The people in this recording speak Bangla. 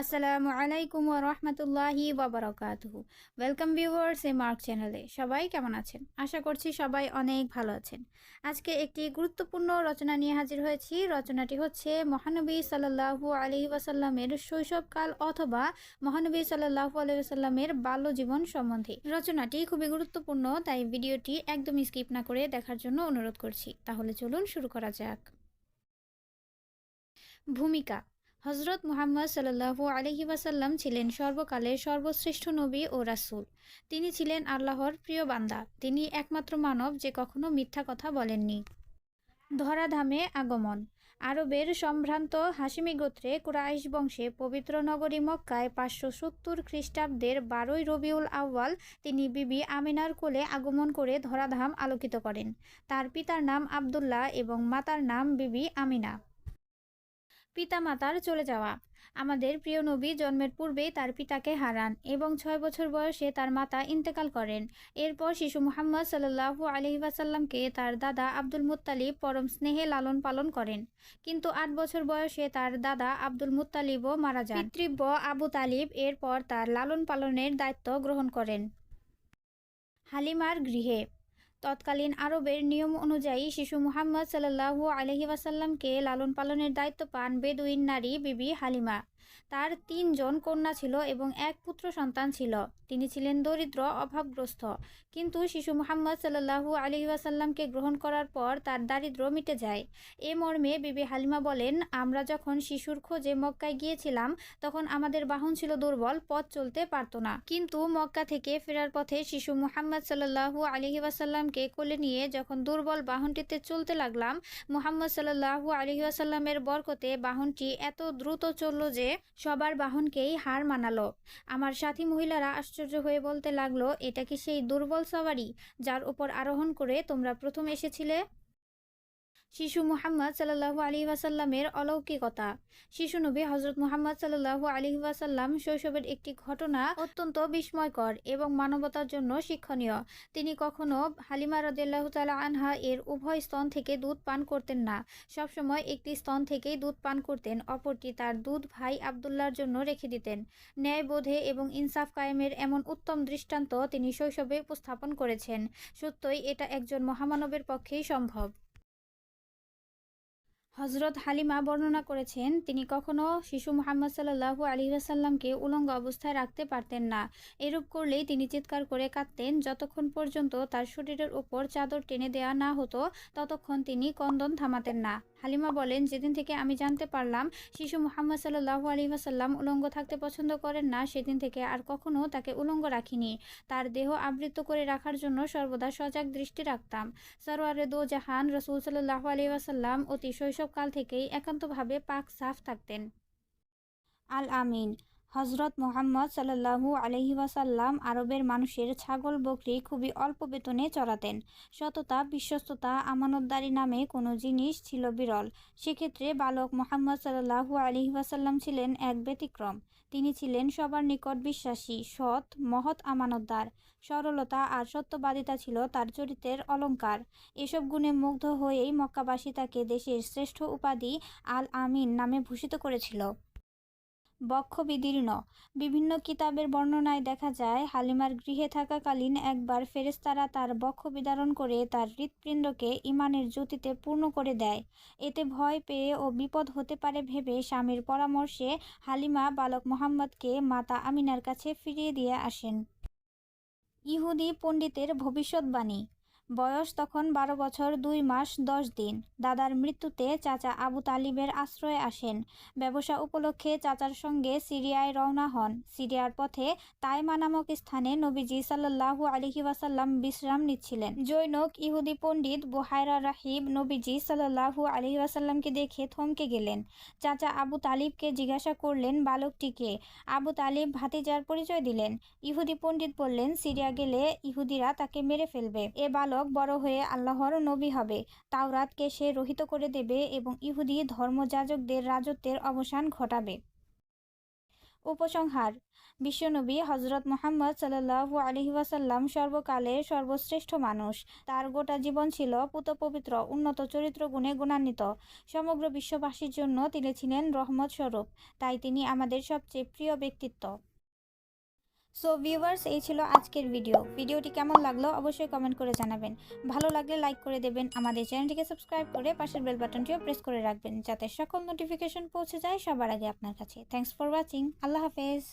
আসসালামু আলাইকুম রাহমাতুল্লাহি ওয়া বারাকাতুহু। ওয়েলকাম ভিউয়ার্স এ মার্ক চ্যানেলে সবাই কেমন আছেন? আশা করছি সবাই অনেক ভালো আছেন। আজকে একটি গুরুত্বপূর্ণ রচনা নিয়ে হাজির হয়েছি। রচনাটি হচ্ছে মহানবী সাল্লাল্লাহু আলাইহি ওয়াসাল্লামের শৈশবকাল অথবা মহানবী সাল্লাল্লাহু আলাইহি ওয়াসাল্লামের বাল্য জীবন সম্বন্ধে। রচনাটি খুবই গুরুত্বপূর্ণ, তাই ভিডিওটি একদম স্কিপ না করে দেখার জন্য অনুরোধ করছি। তাহলে চলুন শুরু করা যাক। ভূমিকা হজরত মুহাম্মদ সাল্লাহু আলহি ওয়াসাল্লাম ছিলেন সর্বকালের সর্বশ্রেষ্ঠ নবী ও রাসূল। তিনি ছিলেন আল্লাহর প্রিয় বান্দা। তিনি একমাত্র মানব যে কখনো মিথ্যা কথা বলেননি। ধরাধামে আগমন। আরবের সম্ভ্রান্ত হাসিমি গোত্রে কুরাইশ বংশে পবিত্র নগরী মক্কায় পাঁচশো সত্তর খ্রিস্টাব্দের বারোই রবিউল আউ্বাল তিনি বিবি আমিনার কোলে আগমন করে ধরাধাম আলোকিত করেন। তার পিতার নাম আবদুল্লাহ এবং মাতার নাম বিবি আমিনা। পিতামাতার চলে যাওয়া। আমাদের প্রিয় নবী জন্মের পূর্বেই তার পিতাকে হারান এবং ছয় বছর বয়সে তার মাতা ইন্তেকাল করেন। এরপর শিশু মুহাম্মদ সাল্লাহু আলহিবাসাল্লামকে তার দাদা আব্দুল মুত্তালিব পরম স্নেহে লালন পালন করেন। কিন্তু আট বছর বয়সে তার দাদা আব্দুল মুত্তালিবও মারা যান। পিতৃব্য আবু তালিব এরপর তার লালন পালনের দায়িত্ব গ্রহণ করেন। হালিমার গৃহে তৎকালীন আরবের নিয়ম অনুযায়ী শিশু মুহাম্মদ সাল্লাহু আলহি ওয়াসাল্লামকে লালন পালনের দায়িত্ব পান বেদুইন নারী বিবি হালিমা। তার তিনজন কন্যা ছিল এবং এক পুত্র সন্তান ছিল। তিনি ছিলেন দরিদ্র, অভাবগ্রস্ত। কিন্তু শিশু মুহাম্মদ সাল্লাহু আলি ওয়াসাল্লামকে গ্রহণ করার পর তার দারিদ্র মিটে যায়। এ মর্মে বিবি হালিমা বলেন, আমরা যখন শিশুর খোঁজে মক্কায় গিয়েছিলাম, তখন আমাদের বাহন ছিল দুর্বল, পথ চলতে পারত না। কিন্তু মক্কা থেকে ফেরার পথে শিশু মুহাম্মদ সাল্লাহু আলহি ওয়াসাল্লামকে কোলে নিয়ে যখন দুর্বল বাহনটিতে চলতে লাগলাম, মুহাম্মদ সাল্লাহু আলহি ওয়াসাল্লামের বরকতে বাহনটি এত দ্রুত চলল যে সবার বাহনকেই হার মানালো। আমার সাথী মহিলারা আশ্চর্য হয়ে বলতে লাগল, এটা কি সেই দুর্বল সওয়ারি যার উপর আরোহণ করে তোমরা প্রথম এসেছিলে? শিশু মুহাম্মদ সাল্লাহু আলী ওয়াসাল্লামের অলৌকিকতা। শিশু নবী হজরত মুহাম্মদ সাল্লাহু আলী ওয়াসাল্লাম শৈশবের একটি ঘটনা অত্যন্ত বিস্ময়কর এবং মানবতার জন্য শিক্ষণীয়। তিনি কখনো হালিমা তালা আনহা এর উভয় স্তন থেকে দুধ পান করতেন না। সবসময় একটি স্তন থেকেই দুধ পান করতেন, অপরটি তার দুধ ভাই আবদুল্লার জন্য রেখে দিতেন। ন্যায়বোধে এবং ইনসাফ কায়েমের এমন উত্তম দৃষ্টান্ত তিনি শৈশবে উপস্থাপন করেছেন। সত্যই এটা একজন মহামানবের পক্ষেই সম্ভব। হজরত হালিমা বর্ণনা করেছেন, তিনি কখনো শিশু মোহাম্মদ সাল্লাহু আলী আসাল্লামকে উলঙ্গ অবস্থায় রাখতে পারতেন না। এরূপ করলেই তিনি চিৎকার করে কাঁদতেন। যতক্ষণ পর্যন্ত তার শরীরের ওপর চাদর টেনে দেয়া না হতো, ততক্ষণ তিনি কন্দন থামাতেন না। হালিমা বলেন, যেদিন থেকে আমি জানতে পারলাম শিশু মোহাম্মদ সাল্লাহ আলী আসাল্লাম উলঙ্গ থাকতে পছন্দ করেন না, সেদিন থেকে আর কখনও তাকে উলঙ্গ রাখিনি। তার দেহ আবৃত করে রাখার জন্য সর্বদা সজাগ দৃষ্টি রাখতাম। সরোয়ারে দো জাহান রসুল সাল্লাহ আলী আসাল্লাম অতি শৈশবকাল থেকেই একান্তভাবে পাক সাফ থাকতেন। আল আমিন। হজরত মোহাম্মদ সাল্লাহু আলহি ওয়াসাল্লাম আরবের মানুষের ছাগল বকরি খুবই অল্প বেতনে চড়াতেন। সততা, বিশ্বস্ততা, আমানতদারি নামে কোনো জিনিস ছিল বিরল। সেক্ষেত্রে বালক মোহাম্মদ সাল্লাহু আলহি ওয়াসাল্লাম ছিলেন এক ব্যতিক্রম। তিনি ছিলেন সবার নিকট বিশ্বাসী, সৎ, মহৎ আমানতদার। সরলতা আর সত্যবাদিতা ছিল তার চরিত্রের অলঙ্কার। এসব গুণে মুগ্ধ হয়েই মক্কাবাসী তাকে দেশের শ্রেষ্ঠ উপাধি আল আমিন নামে ভূষিত করেছিল। বক্ষ বিদীর্ণ বিভিন্ন কিতাবের বর্ণনায় দেখা যায়, হালিমার গৃহে থাকাকালীন একবার ফেরেস্তারা তার বক্ষ বিদারণ করে তার হৃৎপিণ্ডকে ইমানের জ্যোতিতে পূর্ণ করে দেয়। এতে ভয় পেয়ে ও বিপদ হতে পারে ভেবে স্বামীর পরামর্শে হালিমা বালক মোহাম্মদকে মাতা আমিনার কাছে ফিরিয়ে দিয়ে আসেন। ইহুদি পণ্ডিতের ভবিষ্যৎবাণী। বয়স তখন বারো বছর, দুই মাস, দশ দিন। দাদার মৃত্যুতে চাচা আবু তালিবের আশ্রয়ে আসেন। ব্যবসা উপলক্ষে চাচার সঙ্গে সিরিয়ায় রওনা হন। সিরিয়ার পথে তাইমা নামক স্থানে নবীজি সাল্লাহু আলহি ওয়াসাল্লাম বিশ্রাম নিচ্ছিলেন। জৈনক ইহুদি পণ্ডিত বুহায়রা রাহিব নবীজি সাল্লাহু আলহি ওয়াসাল্লামকে দেখে থমকে গেলেন। চাচা আবু তালিবকে জিজ্ঞাসা করলেন, বালকটিকে? আবু তালিব ভাতিজার পরিচয় দিলেন। ইহুদি পণ্ডিত বললেন, সিরিয়া গেলে ইহুদিরা তাকে মেরে ফেলবে। এ বালক বালক বড় হয়ে আল্লাহর নবী হবে। তাওরাতকে সে রহিত করে দেবে এবং ইহুদি ধর্মযাজকদের রাজত্বের অবসান ঘটাবে। উপসংহার, বিশ্বনবী হজরত মোহাম্মদ সাল্লাহু আলহি ওয়াসাল্লাম সর্বকালের সর্বশ্রেষ্ঠ মানুষ। তার গোটা জীবন ছিল পুতপবিত্র, উন্নত চরিত্র গুণে গুণান্বিত। সমগ্র বিশ্ববাসীর জন্য তিনি ছিলেন রহমত স্বরূপ। তাই তিনি আমাদের সবচেয়ে প্রিয় ব্যক্তিত্ব। সো ভিউয়ার্স এই ছিল আজকের ভিডিও ভিডিওটি কেমন লাগল অবশ্যই কমেন্ট করে জানাবেন। ভালো লাগলে লাইক করে দেবেন। আমাদের চ্যানেলটিকে সাবস্ক্রাইব করে পাশের বেল বাটনটিও প্রেস করে রাখবেন, যাতে সকল নোটিফিকেশন পৌঁছে যায় সবার আগে আপনার কাছে। থ্যাংকস ফর ওয়াচিং আল্লাহ হাফেজ।